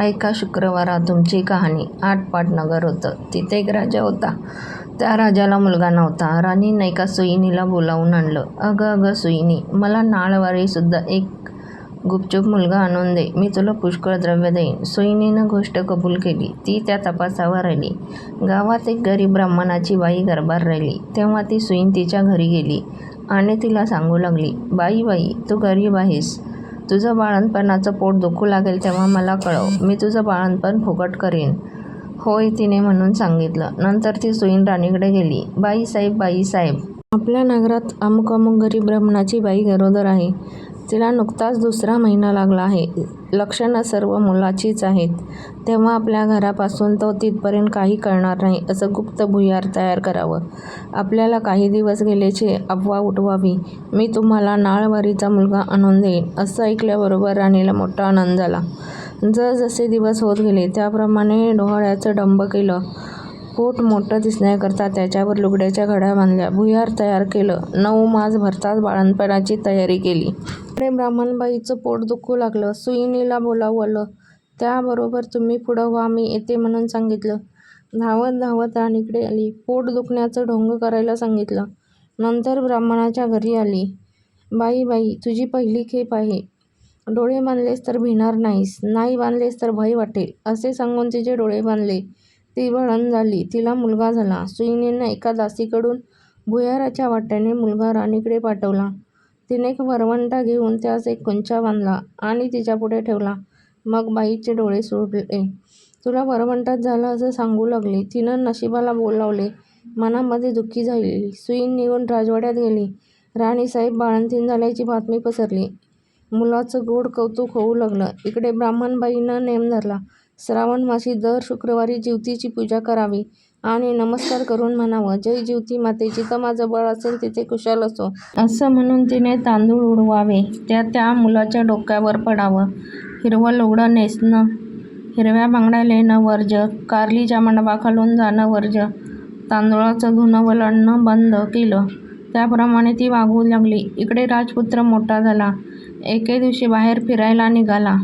ऐका शुक्रवारा तुमची कहाणी आटपाट नगर होतं. तिथे एक राजा होता. त्या राजाला मुलगा नव्हता. राणीनं एका सुईनीला बोलावून आणलं. अगं अगं सुईनी मला नाळवारीसुद्धा एक गुपचूप मुलगा आणून दे. मी तुला पुष्कळ द्रव्य देईन. सुईनीनं गोष्ट कबूल केली. ती त्या तपासावर राहिली गावात एक गरीब ब्राह्मणाची बाई गरबार राहिली. तेव्हा ती सुईन तिच्या घरी गेली आणि तिला सांगू लागली बाई बाई तू गरीब आहेस. तुझं बाळणपणाचं पोट दुखू लागेल तेव्हा मला कळव. मी तुझं बाळंतपण फुकट करीन. होय तिने म्हणून सांगितलं. नंतर ती सुईन राणीकडे गेली. बाई साहेब. आपल्या नगरात अमुक अमुक गरीब ब्राह्मणाची बाई गरोदर आहे. तिला नुकताच दुसरा महिना लागला आहे. लक्षणं सर्व मुलाचीच आहेत. तेव्हा आपल्या घरापासून तो तिथपर्यंत काही कळणार नाही असं गुप्त भुयार तयार करावं. आपल्याला काही दिवस गेल्याची अफवा उठवावी. मी तुम्हाला नाळवारीचा मुलगा आणून देईन असं ऐकल्याबरोबर राणीला मोठा आनंद झाला. जसजसे दिवस होत गेले त्याप्रमाणे डोहाळ्याचं डंब केलं. पोट मोठं दिसण्याकरता त्याच्यावर लुगड्याच्या घड्या बांधल्या. भुयार तयार केलं. नऊ मास भरताच बाळणपणाची तयारी केली. इकडे ब्राह्मणबाईचं पोट दुखू लागलं. सुईणीला बोलावलं त्याबरोबर तुम्ही पुढं व्हा मी येते म्हणून सांगितलं. धावत धावत राणीकडे आली. पोट दुखण्याचं ढोंग करायला सांगितलं. नंतर ब्राह्मणाच्या घरी आली. बाई बाई तुझी पहिली खेप आहे. डोळे बांधलेस तर भिणार नाहीस. नाही बांधलेस तर भय वाटेल. असे सांगून तिचे डोळे बांधले. ती वळण झाली. तिला मुलगा झाला. सुईणीनं एका दासीकडून भुयाराच्या वाट्याने मुलगा राणीकडे पाठवला. तिने एक वरवंटा घेऊन त्यास एक कुंचा बांधला आणि तिच्यापुढे ठेवला. मग बाईचे डोळे सोडले. तुला वरवंटात झालं असं सांगू लागली तिनं नशिबाला बोलावले मनामध्ये दुःखी झालेली सुईण निघून राजवाड्यात गेली. राणीसाहेब बाळंतीण झाल्याची बातमी पसरली. मुलाचं गोड कौतुक होऊ लागलं. इकडे ब्राह्मणबाईनं नेम धरला. श्रावण मासी दर शुक्रवारी जिवतीची पूजा करावी. आणि नमस्कार करून म्हणावं. जय ज्योती माते जिथं माझं बळ असेल तिथे कुशाल असो. असं म्हणून तिने तांदूळ उडवावे. त्या त्या मुलाच्या डोक्यावर पडावं. हिरवं लुगडं नेसणं. हिरव्या बांगड्या लेणं वर्ज. कारलीच्या मंडपाखालून जाणं वर्ज. तांदूळाचं धुणं वलणं बंद केलं. त्याप्रमाणे ती वागू लागली. इकडे राजपुत्र मोठा झाला. एके दिवशी बाहेर फिरायला निघाला.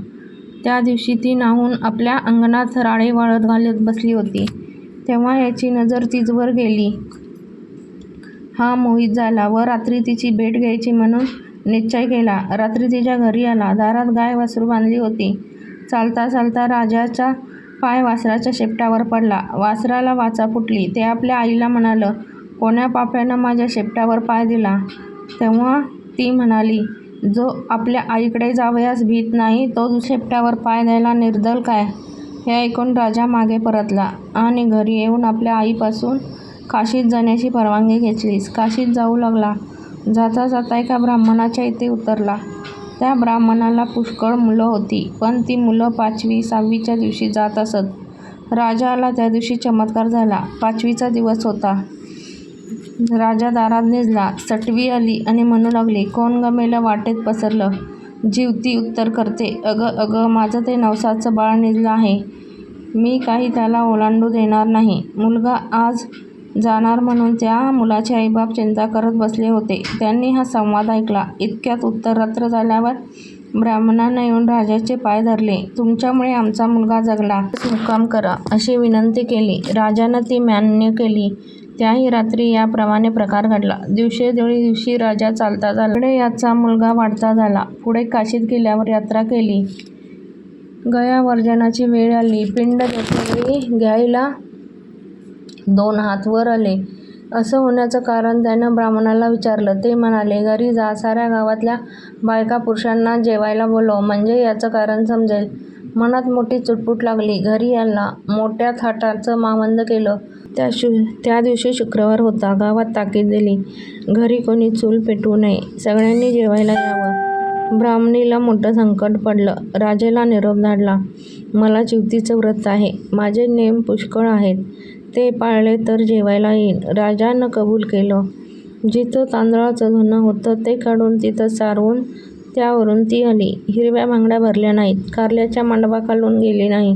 त्या दिवशी ती नाहून आपल्या अंगणात राळे वाळत घालत बसली होती. तेव्हा याची नजर तिजवर गेली. हा मोहित झाला व रात्री तिची भेट घ्यायची म्हणून निश्चय केला. रात्री तिच्या घरी आला. दारात गाय वासरू बांधली होती. चालता चालता राजाचा पाय वासराच्या शेपटावर पडला. वासराला वाचा फुटली. ते आपल्या आईला म्हणालं कोण्या पाप्यानं माझ्या शेपटावर पाय दिला? तेव्हा ती म्हणाली जो आपल्या आईकडे जावयास भीत नाही तो शेपटावर पाय द्यायला निर्दल काय? हे ऐकून राजा मागे परतला आणि घरी येऊन आपल्या आईपासून काशीत जाण्याची परवानगी घेतलीस. काशीत जाऊ लागला. जाता जाता एका ब्राह्मणाच्या इथे उतरला. त्या ब्राह्मणाला पुष्कळ मुलं होती पण ती मुलं पाचवी सहावीच्या दिवशी जात असत. राजा आला त्या दिवशी चमत्कार झाला. पाचवीचा दिवस होता. राजा दारात निजला. सटवी आली आणि म्हणू लागली कोण गमेलं वाटेत पसरलं? जीवती उत्तर करते. अगं अगं माझं ते नवसाचं बाळ निजलं आहे. मी काही त्याला ओलांडू देणार नाही. मुलगा आज जाणार म्हणून त्या मुलाचे आईबाप चिंता करत बसले होते. त्यांनी हा संवाद ऐकला. इतक्यात उत्तर रात्र झाल्यावर ब्राह्मणानं येऊन राजाचे पाय धरले. तुमच्यामुळे आमचा मुलगा जगला. मुक्काम करा अशी विनंती केली. राजानं ती मान्य केली. त्याही रात्री याप्रमाणे प्रकार घडला. दिवसेदिवशी दिवशी राजा चालता झाला पुढे याचा मुलगा वाढता झाला. पुढे काशीत गेल्यावर यात्रा केली. गया वर्जनाची वेळ आली. पिंड घ्यायला दोन हात वर आले. असं होण्याचं कारण त्यानं ब्राह्मणाला विचारलं. ते म्हणाले घरी जा. साऱ्या गावातल्या बायका पुरुषांना जेवायला बोलव. म्हणजे याचं कारण समजेल. मनात मोठी चुटपुट लागली. घरी आला मोठ्या थाटाचं मावंद केलं. त्या शु त्या दिवशी शुक्रवार होता. गावात ताकीद दिली. घरी कोणी चूल पेटवू नये. सगळ्यांनी जेवायला यावं. ब्राह्मणीला मोठं संकट पडलं. राजेला निरोप धाडला. मला चिवतीचं व्रत आहे. माझे नेम पुष्कळ आहेत. ते पाळले तर जेवायला येईन. राजानं कबूल केलं. जिथं तांदळाचं धुणं होतं ते काढून तिथं सारवून त्यावरून ती आली. हिरव्या बांगड्या भरल्या नाहीत. कारल्याच्या मांडवाखालून गेली नाही.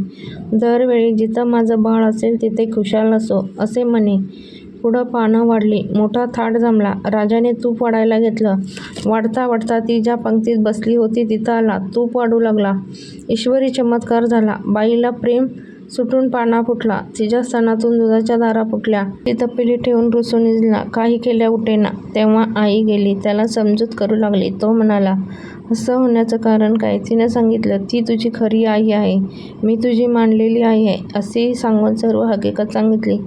दरवेळी जिथं माझं बाळ असेल तिथे खुशाल असो असे म्हणे. पुढं पानं वाढली. मोठा थाट जमला. राजाने तूप वाढायला घेतलं. वाढता वाढता ती ज्या पंक्तीत बसली होती तिथं आला. तूप वाढू लागला. ईश्वरी चमत्कार झाला. बाईला प्रेम सुटून पाना फुटला. तिच्या स्तनातून दुधाच्या धारा फुटल्या. ती तपेली ठेवून रुसून निजला काही केल्या उठेना. तेव्हा आई गेली. त्याला समजूत करू लागली. तो म्हणाला असं होण्याचं कारण काय? तिने सांगितलं ती तुझी खरी आई आहे. मी तुझी मानलेली आई आहे. अशी सांगून सर्व हकीकत सांगितली.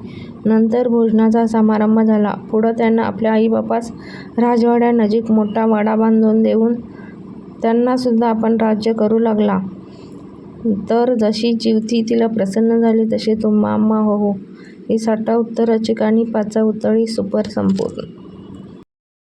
नंतर भोजनाचा समारंभ झाला. पुढं त्यांना आपल्या आईबापास राजवाड्यानजीक मोठा वाडा बांधून देऊन त्यांनासुद्धा आपण राज्य करू लागला. तर जशी जीवती तिला प्रसन्न झाली तशी तो मामा हो ही साठा उत्तराची आणि पाचा उतळी सुपर संपूर्ण